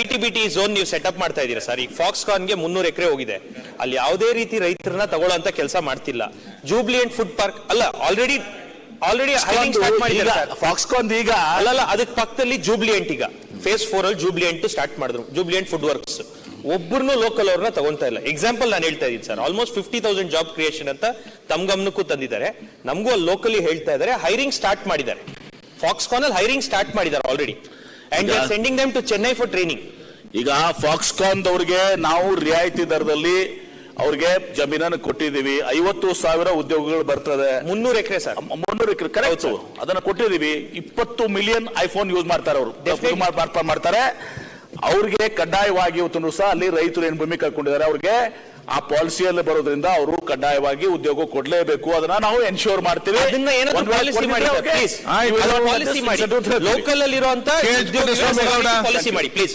I T B T zone ನೀವು setup ಮಾಡ್ತಾ ಇದ್ದೀರಾ ಸರ್? ಈಗ ಫಾಕ್ಸ್ಕಾನ್ಗೆ ಮುನ್ನೂರು ಎಕರೆ ಹೋಗಿದೆ. ಅಲ್ಲಿ ಯಾವುದೇ ರೀತಿ ರೈತರನ್ನ ತಗೊಳ್ಳೋಂತ ಕೆಲಸ ಮಾಡ್ತಿಲ್ಲ. ಜೂಬ್ಲಿಯಂಟ್ ಫುಡ್ ಪಾರ್ಕ್ ಅಲ್ಲ ಆಲ್ರೆಡಿ ಆಲ್ರೆಡಿ ಸ್ಟಾರ್ಟ್ ಮಾಡಿದ್ದಾರೆ ಫಾಕ್ಸ್ಕಾನ್ ಈಗ ಅಲ್ಲಲ್ಲ ಅದಕ್ಕೆ ಪಕ್ಕದಲ್ಲಿ ಜೂಬ್ಲಿಯಂಟ್ ಈಗ. ಫೇಸ್ ಫೋರ್ ಅಲ್ಲಿ ಜೂಬ್ಲಿಯಂಟ್ ಸ್ಟಾರ್ಟ್ ಮಾಡಿದ್ರು. ಜೂಬ್ಲಿಯಂಟ್ ಫುಡ್ ವರ್ಕ್ಸ್ ಒಬ್ಬರನ್ನು ಲೋಕಲ್ ಅವ್ರನ್ನ ತಗೊಂತಾ ಇಲ್ಲ. ಎಕ್ಸಾಂಪಲ್ ನಾನು ಹೇಳ್ತಾ ಇದ್ದೀನಿ sir. Almost fifty thousand job creation ಅಂತ ತಮ್ಮ ಗಮನಕ್ಕೂ ತಂದಿದ್ದಾರೆ. ನಮಗೂ ಅಲ್ಲಿ ಲೋಕಲಿ ಹೇಳ್ತಾ ಇದ್ದಾರೆ. ಹೈರಿಂಗ್ ಸ್ಟಾರ್ಟ್ ಮಾಡಿದ್ದಾರೆ. ಫಾಕ್ಸ್ಕಾನ್ ಅಲ್ಲಿ ಹೈರಿಂಗ್ ಸ್ಟಾರ್ಟ್ ಮಾಡಿದ್ದಾರೆ already and are sending them to Chennai for training. ಈಗ ಫಾಕ್ಸ್ಕಾನ್ ಅವ್ರಿಗೆ ನಾವು ರಿಯಾಯಿತಿ ದರದಲ್ಲಿ ಅವ್ರಿಗೆ ಜಮೀನನ್ನು ಕೊಟ್ಟಿದೀವಿ ಐವತ್ತು ಸಾವಿರ ಉದ್ಯೋಗಗಳು ಬರ್ತದೆ. ಮುನ್ನೂರು ಎಕರೆ ಸರ್. ಮುನ್ನೂರು ಎಕರೆ ಕರೆಕ್ಟ್ ಅದನ್ನ ಕೊಟ್ಟಿದ್ದೀವಿ. ಇಪ್ಪತ್ತು ಮಿಲಿಯನ್ ಐಫೋನ್ ಯೂಸ್ ಮಾಡ್ತಾರೆ ಅವರು. ಮಾಡ್ತಾರೆ. ಅವ್ರಿಗೆ ಕಡ್ಡಾಯವಾಗಿ ಇವತ್ತು ಸಹ ಅಲ್ಲಿ ರೈತರು ಏನ್ ಭೂಮಿ ಕಳ್ಕೊಂಡಿದ್ದಾರೆ ಅವ್ರಿಗೆ ಆ ಪಾಲಿಸಿಯಲ್ಲಿ ಬರೋದ್ರಿಂದ ಅವರು ಕಡ್ಡಾಯವಾಗಿ ಉದ್ಯೋಗ ಕೊಡ್ಲೇಬೇಕು. ಅದನ್ನ ನಾವು ಎನ್ಶೋರ್ ಮಾಡ್ತೀವಿ. ಲೋಕಲ್ ಸ್ವಾಮಿಗೌಡ. ಪಾಲಿಸಿ ಮಾಡಿ. ಪ್ಲೀಸ್